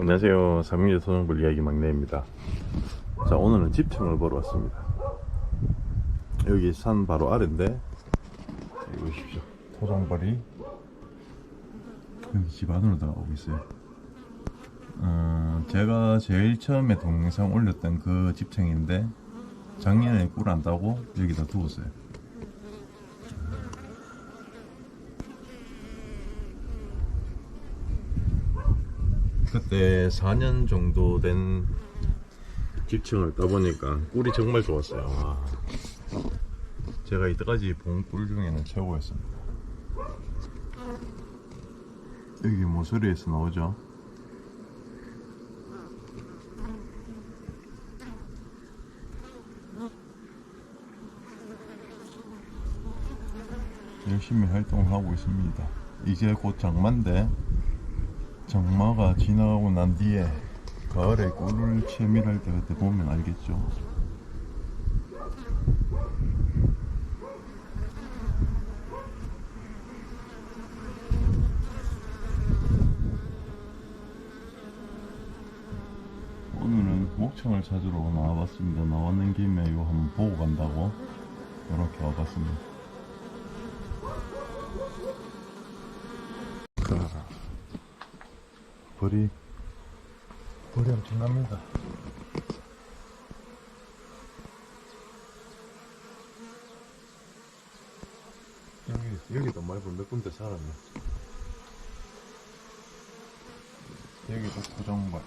안녕하세요. 삼민재 소정불 이야기 막내입니다. 자, 오늘은 집층을 보러 왔습니다. 여기 산 바로 아래인데, 여기 보십시오. 토종벌이 여기 집 안으로 들어가고 있어요. 어, 제가 제일 처음에 동영상 올렸던 그 집층인데, 작년에 꿀 안 따고 여기다 두었어요. 그때 4년 정도 된 집층을 따보니까 꿀이 정말 좋았어요. 와. 제가 이때까지 본 꿀 중에는 최고였습니다. 여기 모서리에서 나오죠. 열심히 활동을 하고 있습니다. 이제 곧 장마인데 장마가 지나가고 난 뒤에 가을에 꿀을 채밀할 때 그때 보면 알겠죠. 오늘은 목청을 찾으러 나와봤습니다. 나왔는 김에 이거 한번 보고 간다고 이렇게 와봤습니다. 자, 벌이 벌이 엄청납니다. 여기 여기도 말고 몇 군데 살았네. 여기도 고정벌.